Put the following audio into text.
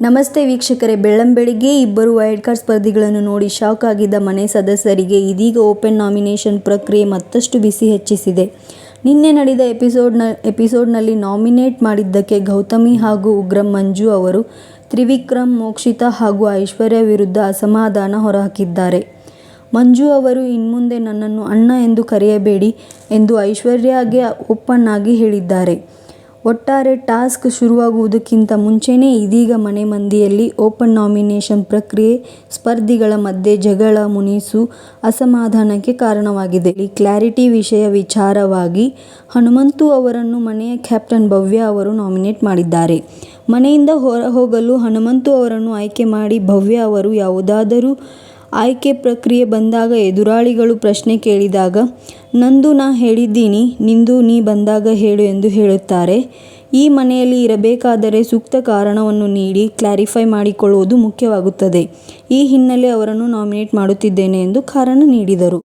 ನಮಸ್ತೆ ವೀಕ್ಷಕರೇ, ಬೆಳ್ಳಂಬೆಳಿಗ್ಗೆ ಇಬ್ಬರು ವೈಲ್ಡ್ ಕಾರ್ಡ್ ಸ್ಪರ್ಧಿಗಳನ್ನು ನೋಡಿ ಶಾಕ್ ಆಗಿದ್ದ ಮನೆ ಸದಸ್ಯರಿಗೆ ಇದೀಗ ಓಪನ್ ನಾಮಿನೇಷನ್ ಪ್ರಕ್ರಿಯೆ ಮತ್ತಷ್ಟು ಬಿಸಿ ಹೆಚ್ಚಿಸಿದೆ. ನಿನ್ನೆ ನಡೆದ ಎಪಿಸೋಡ್ನ ಎಪಿಸೋಡ್ನಲ್ಲಿ ನಾಮಿನೇಟ್ ಮಾಡಿದ್ದಕ್ಕೆ ಗೌತಮಿ ಹಾಗೂ ಉಗ್ರಂ ಮಂಜು ಅವರು ತ್ರಿವಿಕ್ರಮ್, ಮೋಕ್ಷಿತಾ ಹಾಗೂ ಐಶ್ವರ್ಯ ವಿರುದ್ಧ ಅಸಮಾಧಾನ ಹೊರಹಾಕಿದ್ದಾರೆ. ಮಂಜು ಅವರು, ಇನ್ಮುಂದೆ ನನ್ನನ್ನು ಅಣ್ಣ ಎಂದು ಕರೆಯಬೇಡಿ ಎಂದು ಐಶ್ವರ್ಯಗೆ ಓಪನ್ ಆಗಿ ಹೇಳಿದ್ದಾರೆ. ಒಟ್ಟಾರೆ ಟಾಸ್ಕ್ ಶುರುವಾಗುವುದಕ್ಕಿಂತ ಮುಂಚೆನೇ ಇದೀಗ ಮನೆ ಮಂದಿಯಲ್ಲಿ ಓಪನ್ ನಾಮಿನೇಷನ್ ಪ್ರಕ್ರಿಯೆ, ಸ್ಪರ್ಧಿಗಳ ಮಧ್ಯೆ ಜಗಳ ಮುನಿಸು ಅಸಮಾಧಾನಕ್ಕೆ ಕಾರಣವಾಗಿದೆ. ಈ ಕ್ಲಾರಿಟಿ ವಿಷಯ ವಿಚಾರವಾಗಿ ಹನುಮಂತು ಅವರನ್ನು ಮನೆಯ ಕ್ಯಾಪ್ಟನ್ ಭವ್ಯ ಅವರು ನಾಮಿನೇಟ್ ಮಾಡಿದ್ದಾರೆ. ಮನೆಯಿಂದ ಹೊರ ಹೋಗಲು ಹನುಮಂತು ಅವರನ್ನು ಆಯ್ಕೆ ಮಾಡಿ ಭವ್ಯ ಅವರು ಯಾವುದಾದರೂ ಆಯ್ಕೆ ಪ್ರಕ್ರಿಯೆ ಬಂದಾಗ ಎದುರಾಳಿಗಳು ಪ್ರಶ್ನೆ ಕೇಳಿದಾಗ, ನಂದು ನಾ ಹೇಳಿದ್ದೀನಿ, ನಿಂದು ನೀ ಬಂದಾಗ ಹೇಳು ಎಂದು ಹೇಳುತ್ತಾರೆ. ಈ ಮನೆಯಲ್ಲಿ ಇರಬೇಕಾದರೆ ಸೂಕ್ತ ಕಾರಣವನ್ನು ನೀಡಿ ಕ್ಲಾರಿಫೈ ಮಾಡಿಕೊಳ್ಳುವುದು ಮುಖ್ಯವಾಗುತ್ತದೆ. ಈ ಹಿನ್ನೆಲೆ ಅವರನ್ನು ನಾಮಿನೇಟ್ ಮಾಡುತ್ತಿದ್ದೇನೆ ಎಂದು ಕಾರಣ ನೀಡಿದರು.